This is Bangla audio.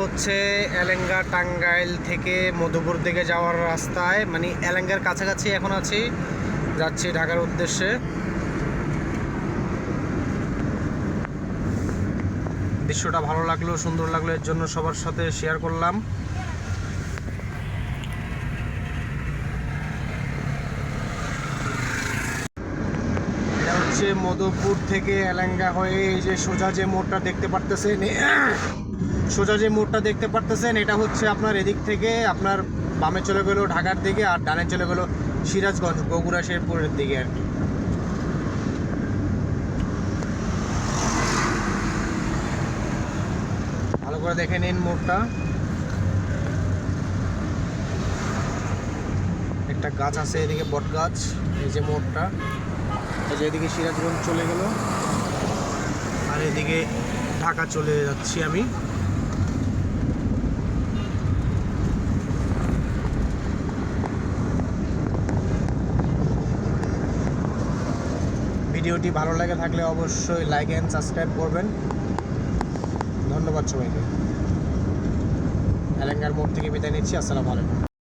হচ্ছে এলেঙ্গা টাঙ্গাইল থেকে মধুপুর দিকে যাওয়ার রাস্তায়। মানে এলেঙ্গার কাছাকাছি এখন আছি। যাচ্ছি ঢাকার উদ্দেশ্যে। দৃশ্যটা ভালো লাগল, সুন্দর লাগল, এর জন্য সবার সাথে শেয়ার করলাম এটা হচ্ছে মধুপুর থেকে এলেঙ্গা হয়ে এই যে সোজা যে মোড়টা দেখতে পারতেছেন, সোজা যে মোড়টা দেখতে পারতেছেন, এটা হচ্ছে আপনার এদিক থেকে আপনার বামে চলে গেলো ঢাকার দিকে আর ডানে চলে গেলো সিরাজগঞ্জ, বগুড়া, শেরপুরের দিকে আর কি। ভালো করে দেখে নিন মোড়টা। একটা গাছ আছে, এদিকে বট গাছ এই যে মোড়টা। এই যে এদিকে সিরাজগঞ্জ চলে গেল। আর এদিকে ঢাকা চলে যাচ্ছি আমি। ভিডিওটি ভালো লাগে থাকলে অবশ্যই লাইক অ্যান্ড সাবস্ক্রাইব করবেন। ধন্যবাদ সবাইকে। এলেঙ্গার মোড় থেকে বিদায় নিচ্ছি, আসসালামু আলাইকুম।